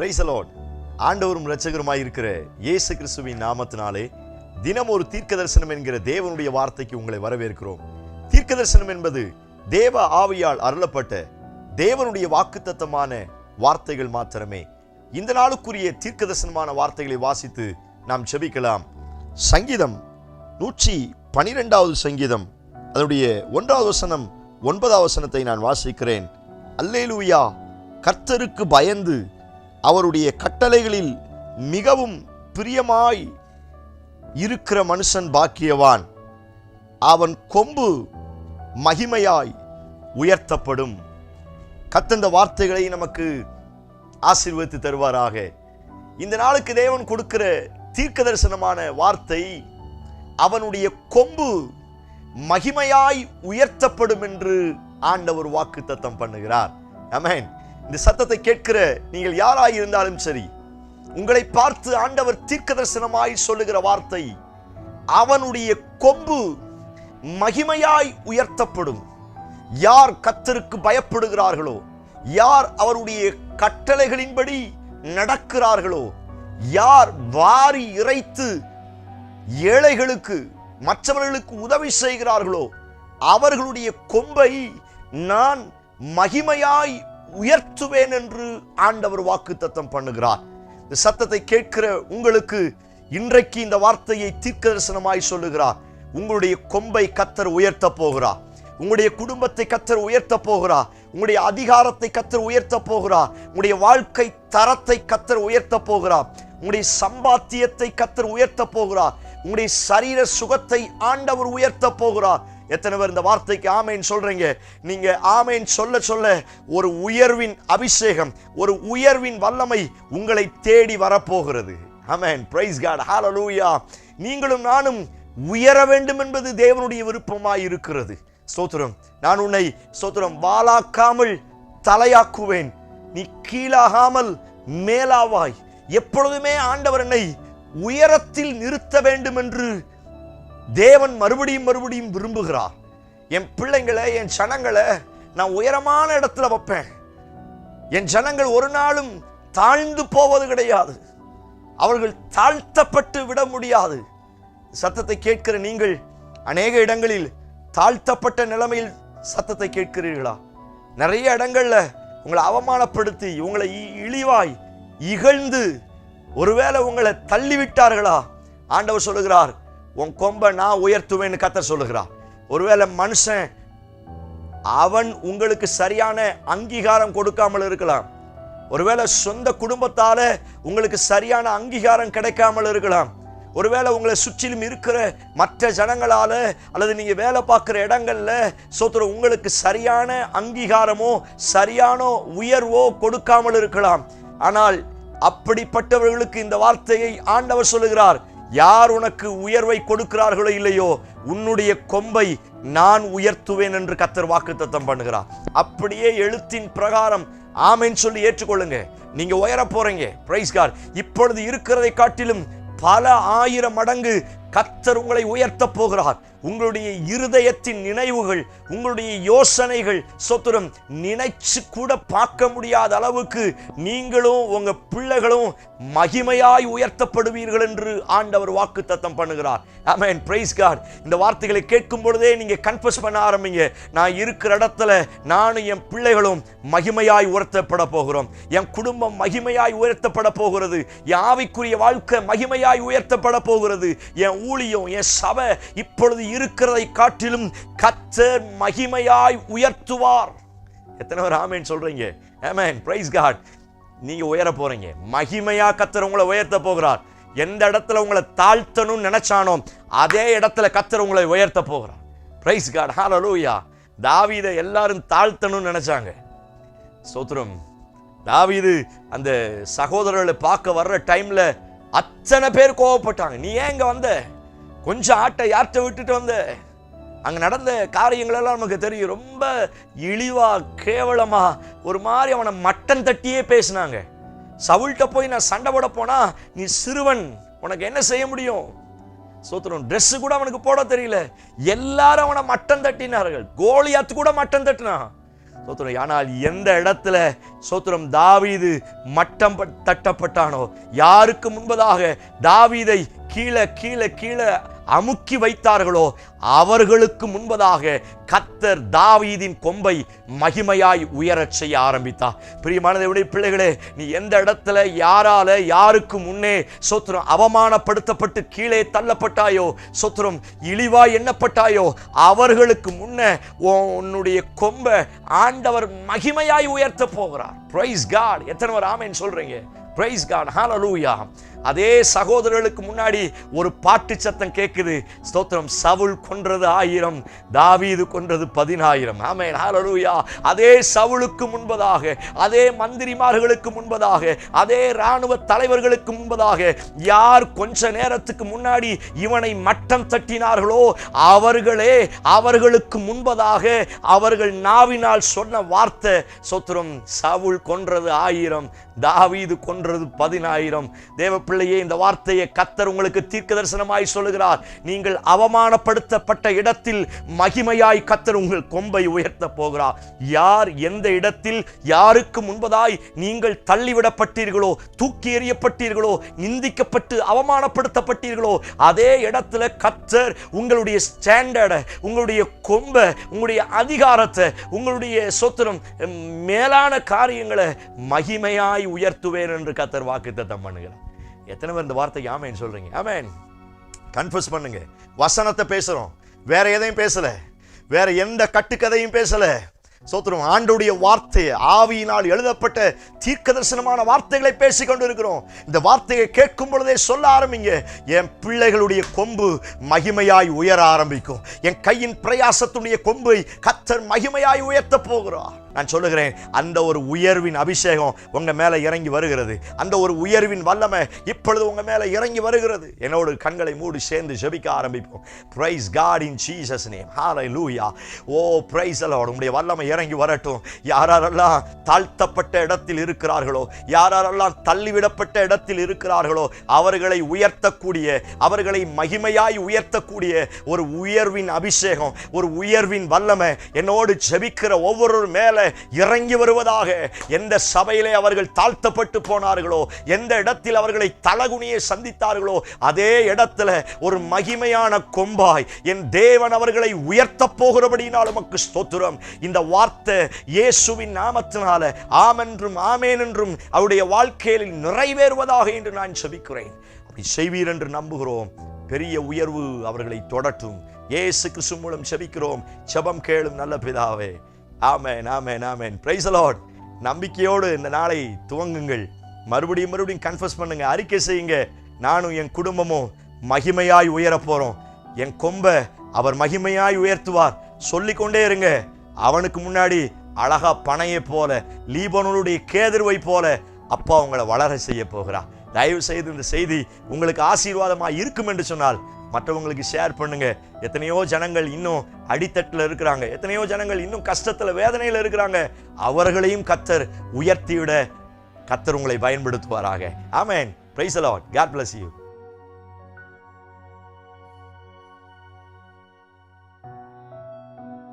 Price allot ஆண்டவரும் இரட்சகருமாய் இருக்கிற இயேசு கிறிஸ்துவின் நாமத்தினாலே தினம் ஒரு தீர்க்க தரிசனம் என்கிற தேவனுடைய வார்த்தைக்கு உங்களை வரவேற்கிறோம். தீர்க்க தரிசனம் என்பது தேவ ஆவியால் அருளப்பட்ட தேவனுடைய வாக்குத்தத்தமான வார்த்தைகள் மாத்திரமே. இந்த நாளுக்குரிய தீர்க்க தரிசனமான வார்த்தைகளை வாசித்து நாம் செபிக்கலாம் சங்கீதம் நூற்றி பனிரெண்டாவது சங்கீதம் அதனுடைய ஒன்றாவது வசனம் ஒன்பதாவது வசனத்தை நான் வாசிக்கிறேன். அல்லேலூயா கர்த்தருக்கு பயந்து அவருடைய கட்டளைகளில் மிகவும் பிரியமாய் இருக்கிற மனுஷன் பாக்கியவான். அவன் கொம்பு மகிமையாய் உயர்த்தப்படும். கத்தந்த வார்த்தைகளை நமக்கு ஆசீர்வதித்து தருவாராக. இந்த நாளுக்கு தேவன் கொடுக்கிற தீர்க்க தரிசனமான வார்த்தை அவனுடைய கொம்பு மகிமையாய் உயர்த்தப்படும் என்று ஆண்டவர் வாக்கு தத்தம் பண்ணுகிறார். அமேன் இந்த சத்தத்தை கேட்கிற நீங்கள் யாராய் இருந்தாலும் சரி உங்களை பார்த்து ஆண்டவர் தீர்க்க தரிசனமாய் சொல்லுகிற வார்த்தை அவனுடைய கொம்பு மகிமையாய் உயர்த்தப்படும். யார் கத்தருக்கு பயப்படுகிறார்களோ யார் அவருடைய கட்டளைகளின்படி நடக்கிறார்களோ யார் வாரி இறைத்து ஏழைகளுக்கு மற்றவர்களுக்கு உதவி செய்கிறார்களோ அவர்களுடைய கொம்பை நான் மகிமையாய் உயர்த்துவேன் என்று ஆண்டவர் வாக்குத்தத்தம் பண்ணுகிறார். இந்த சத்தத்தை கேட்கிற உங்களுக்கு இன்றைக்கு இந்த வார்த்தையை தீர்க்க தரிசனமாய் சொல்லுகிறார். உங்களுடைய கொம்பை கத்தர் உயர்த்த போகிறார். உங்களுடைய குடும்பத்தை கத்தர் உயர்த்த போகிறார். உங்களுடைய அதிகாரத்தை கத்தர் உயர்த்த போகிறார். உங்களுடைய வாழ்க்கை தரத்தை கத்தர் உயர்த்த போகிறார். உங்களுடைய சம்பாத்தியத்தை கத்தர் உயர்த்த போகிறார். உங்களுடைய சரீர சுகத்தை ஆண்டவர் உயர்த்த போகிறார். எத்தனை பேர் இந்த வார்த்தைக்கு ஆமைன்னு சொல்றீங்க? நீங்க ஆமைன்னு சொல்ல சொல்ல ஒரு உயர்வின் அபிஷேகம் ஒரு உயர்வின் வல்லமை உங்களை தேடி வரப்போகிறது. ஆமேன் பிரைஸ் காட் ஹalleluya நீங்களும் நானும் உயர வேண்டும் என்பது தேவனுடைய விருப்பமாக இருக்கிறது. ஸ்தோத்திரம். நான் உன்னை ஸ்தோத்திரம் வாலாக்காமல் தலையாக்குவேன். நீ கீழாகாமல் மேலாவாய். எப்பொழுதுமே ஆண்டவர் என்னை உயரத்தில் நிறுத்த வேண்டும் என்று தேவன் மறுபடியும் மறுபடியும் விரும்புகிறார். என் பிள்ளைங்களை என் ஜனங்களை நான் உயரமான இடத்துல வைப்பேன். என் ஜனங்கள் ஒரு நாளும் தாழ்ந்து போவது கிடையாது. அவர்கள் தாழ்த்தப்பட்டு விட முடியாது. சத்தத்தை கேட்கிற நீங்கள் அநேக இடங்களில் தாழ்த்தப்பட்ட நிலைமையில் சத்தத்தை கேட்கிறீர்களா? நிறைய இடங்கள்ல உங்களை அவமானப்படுத்தி உங்களை இழிவாய் இகழ்ந்து ஒருவேளை உங்களை தள்ளிவிட்டார்களா? ஆண்டவர் சொல்லுகிறார் உன் கொம்பை நான் உயர்த்துவேன்னு கத்த சொல்லுகிறார். ஒருவேளை மனுஷன் அவன் உங்களுக்கு சரியான அங்கீகாரம் கொடுக்காமல் இருக்கலாம். ஒருவேளை சொந்த குடும்பத்தால உங்களுக்கு சரியான அங்கீகாரம் கிடைக்காமல் இருக்கலாம். ஒருவேளை உங்களை சுற்றிலும் இருக்கிற மற்ற ஜனங்களால அல்லது நீங்க வேலை பார்க்குற இடங்கள்ல சோத்துற உங்களுக்கு சரியான அங்கீகாரமோ சரியான உயர்வோ கொடுக்காமல் இருக்கலாம். ஆனால் அப்படிப்பட்டவர்களுக்கு இந்த வார்த்தையை ஆண்டவர் சொல்லுகிறார். யார் உனக்கு உயர்வை கொடுக்கிறார்களோ இல்லையோ உன்னுடைய கொம்பை நான் உயர்த்துவேன் என்று கத்தர் வாக்குத்தத்தம் பண்ணுகிறார். அப்படியே எழுத்தின் பிரகாரம் ஆமைன்னு சொல்லி ஏற்றுக்கொள்ளுங்க. நீங்க உயர போறீங்க. பிரைஸ் கார் இப்பொழுது இருக்கிறதை காட்டிலும் பல ஆயிரம் மடங்கு கத்தர் உங்களை உயர்த்தப் போகிறார். உங்களுடைய இருதயத்தின் நினைவுகள் உங்களுடைய யோசனைகள் சொத்துரம் நினைச்சு கூட பார்க்க முடியாத அளவுக்கு நீங்களும் உங்க பிள்ளைகளும் மகிமையாய் உயர்த்தப்படுவீர்கள் என்று ஆண்டவர் வாக்கு தத்தம் பண்ணுகிறார். ஆமென் பிரைஸ் காட் இந்த வார்த்தைகளை கேட்கும் பொழுதே நீங்க கன்ஃபஸ் பண்ண ஆரம்பிங்க. நான் இருக்கிற இடத்துல நானும் என் பிள்ளைகளும் மகிமையாய் உயர்த்தப்பட போகிறோம். என் குடும்பம் மகிமையாய் உயர்த்தப்பட போகிறது. என் ஆவிக்குரிய வாழ்க்கை மகிமையாய் உயர்த்தப்பட போகிறது. என் ஊழியம் என் சபை இப்பொழுது இருக்கிறதை காட்டிலும் கத்தர் மகிமையாய் உயர்த்துவார். எத்தனை பேர் ஆமேன் சொல்றீங்க? ஆமேன். பிரைஸ் காட் நீங்க உயர போறீங்க. மகிமையா கத்தர் உங்களை உயர்த்த போகிறார். எந்த இடத்துல உங்களை தாழ்த்தணும்னு நினைச்சானோ அதே இடத்துல கத்தர் உங்களை உயர்த்த போகிறார். பிரைஸ் காட் ஹalleluya தாவீதை எல்லாரும் தாழ்த்தணும்னு நினைச்சாங்க. சோத்திரம் தாவீது அந்த சகோதரர்களை பார்க்க வர்ற டைமில் அத்தனை பேர் கோவப்பட்டாங்க. நீ ஏன் இங்கே வந்த? கொஞ்சம் ஆட்டை யார்கிட்ட விட்டுட்டு வந்த? அங்கே நடந்த காரியங்களெல்லாம் நமக்கு தெரியும். ரொம்ப இழிவாக கேவலமாக ஒரு மாதிரி அவனை மட்டன் தட்டியே பேசினாங்க. சவுள்கிட்ட போய் நான் சண்டை போட போனால் நீ சிறுவன் உனக்கு என்ன செய்ய முடியும்? சோத்திரம் ட்ரெஸ்ஸு கூட அவனுக்கு போட தெரியல. எல்லாரும் அவனை மட்டன் தட்டினார்கள். கோலியாத்து கூட மட்டன் தட்டினான். சோத்திரம் ஆனால் எந்த இடத்துல சோத்திரம் தாவீது மட்டம் தட்டப்பட்டானோ யாருக்கு முன்பதாக தாவீதை கீழே கீழே கீழே அமுக்கி வைத்தார்களோ அவர்களுக்கு முன்பதாக கத்தர் தாவீதின் கொம்பை மகிமையாய் உயரச் செய்ய ஆரம்பித்தார். பிரியமானதை பிள்ளைகளே நீ எந்த இடத்துல யாரால யாருக்கு முன்னே சொத்துரும் அவமானப்படுத்தப்பட்டு கீழே தள்ளப்பட்டாயோ சொத்துரும் இழிவாய் எண்ணப்பட்டாயோ அவர்களுக்கு முன்னே உன்னுடைய கொம்பை ஆண்டவர் மகிமையாய் உயர்த்த போகிறார். பிரைஸ் காட் எத்தனை பேர் சொல்றீங்க? பிரைஸ் காட் ஹalleluya அதே சகோதரர்களுக்கு முன்னாடி ஒரு பாட்டு சத்தம் கேட்குது ஸ்தோத்திரம் சவுல் கொன்றது ஆயிரம் தாவீது கொன்றது பதினாயிரம். ஆமென் ஹாலலூயா அதே சவுளுக்கு முன்பதாக அதே மந்திரிமார்களுக்கு முன்பதாக அதே ராணுவ தலைவர்களுக்கு முன்பதாக யார் கொஞ்ச நேரத்துக்கு முன்னாடி இவனை மட்டம் தட்டினார்களோ அவர்களே அவர்களுக்கு முன்பதாக அவர்கள் நாவினால் சொன்ன வார்த்தை சொத்திரம் சவுல் கொன்றது ஆயிரம் தாவீது கொன்றது பதினாயிரம். தேவ பிள்ளையே இந்த வார்த்தையை கத்தர் உங்களுக்கு தீர்க்க தரிசனமாய் சொல்லுகிறார். நீங்கள் அவமானப்படுத்தப்பட்ட இடத்தில் மகிமையாய் கத்தர் உங்கள் கொம்பை உயர்த்த போகிறார். யார் எந்த இடத்தில் யாருக்கு முன்பதாய் நீங்கள் தள்ளிவிடப்பட்டீர்களோ தூக்கி எறியப்பட்டீர்களோ நிந்திக்கப்பட்டு அவமானப்படுத்தப்பட்டீர்களோ அதே இடத்துல கத்தர் உங்களுடைய ஸ்டாண்டர்டை உங்களுடைய கொம்பை உங்களுடைய அதிகாரத்தை உங்களுடைய சொத்திரம் மேலான காரியங்களை மகிமையாய் உயர்த்துவேன் என்று கத்தர் வாக்குத்தத்தம் பண்ணுகிறார். எத்தனை பேர் இந்த வார்த்தைக்கு ஆமேன் சொல்கிறீங்க ஆமேன். கன்ஃபியூஸ் பண்ணுங்க. வசனத்தை பேசுகிறோம் வேற எதையும் பேசலை. வேற எந்த கட்டுக்கதையும் பேசலை. சோத்திரம் ஆண்டுடைய வார்த்தை ஆவியினால் எழுதப்பட்ட தீர்க்க தரிசனமான வார்த்தைகளை பேசிக் கொண்டிருக்கிறோம் இந்த வார்த்தையை கேட்கும் பொழுதே சொல்ல ஆரம்பிங்க. என் பிள்ளைகளுடைய கொம்பு மகிமையாய் உயர ஆரம்பிக்கும். என் கையின் பிரயாசத்துடைய கொம்பை கத்தர் மகிமையாய் உயர்த்த போகிறார். நான் சொல்லுகிறேன் அந்த ஒரு உயர்வின் அபிஷேகம் உங்கள் மேலே இறங்கி வருகிறது. அந்த ஒரு உயர்வின் வல்லமை இப்பொழுது உங்கள் மேலே இறங்கி வருகிறது. என்னோடு கண்களை மூடி சேர்ந்து ஜெபிக்க ஆரம்பிப்போம். Praise God in Jesus name லூயா ஓ ப்ரைஸ் லார்ட் உங்களுடைய வல்லமை இறங்கி வரட்டும். யாரெல்லாம் தாழ்த்தப்பட்ட இடத்தில் இருக்கிறார்களோ யாரெல்லாம் தள்ளிவிடப்பட்ட இடத்தில் இருக்கிறார்களோ அவர்களை உயர்த்தக்கூடிய அவர்களை மகிமையாய் உயர்த்தக்கூடிய ஒரு உயர்வின் அபிஷேகம் ஒரு உயர்வின் வல்லமை என்னோடு ஜெபிக்கிற ஒவ்வொரு மேலே இறங்கி வருவதாக எந்த சபையிலே அவர்கள் தாழ்த்தப்பட்டு போனார்களோ எந்த இடத்தில் அவர்களை தலகுனியை சந்தித்தார்களோ அதே இடத்துல ஒரு மகிமையான கொம்பாய் என் தேவன் அவர்களை உயர்த்த போகிறபடினால் உமக்கு ஸ்தோத்திரம். இந்த வார்த்தை இயேசுவின் நாமத்தினால ஆமென்றும் ஆமேன் என்றும் அவருடைய வாழ்க்கையில் நிறைவேறுவதாக என்று நான் செபிக்கிறேன். அப்படி செய்வீர் என்று நம்புகிறோம். பெரிய உயர்வு அவர்களை தொடட்டும். ஏசு கிறிஸ்து மூலம் செபிக்கிறோம். செபம் கேளும் நல்ல பிதாவே. ஆமேன் ஆமேன் ஆமேன். பிரைஸ் அலாட் நம்பிக்கையோடு இந்த நாளை துவங்குங்கள். மறுபடியும் மறுபடியும் கன்ஃபர்ஸ் பண்ணுங்க. அறிக்கை செய்யுங்க. நானும் என் குடும்பமும் மகிமையாய் உயரப்போகிறோம் என் கொம்பை அவர் மகிமையாய் உயர்த்துவார். சொல்லிக்கொண்டே இருங்க. அவனுக்கு முன்னாடி அழகா பனையை போல லீபனோனுடைய கேதர்வை போல அப்பா உங்களை வளர செய்ய போகிறார். தயவு செய்து இந்த செய்தி உங்களுக்கு ஆசீர்வாதமாக இருக்கும் என்று சொன்னால் மற்றவங்களுக்கு ஷேர் பண்ணுங்க. எத்தனையோ ஜனங்கள் இன்னும் அடித்தட்டில் இருக்கிறாங்க. எத்தனையோ ஜனங்கள் இன்னும் கஷ்டத்தில் வேதனையில் இருக்கிறாங்க. அவர்களையும் கத்தர் உயர்த்திவிட கத்தர் உங்களை பயன்படுத்துவாராக. ஆமேன் praise the Lord God bless you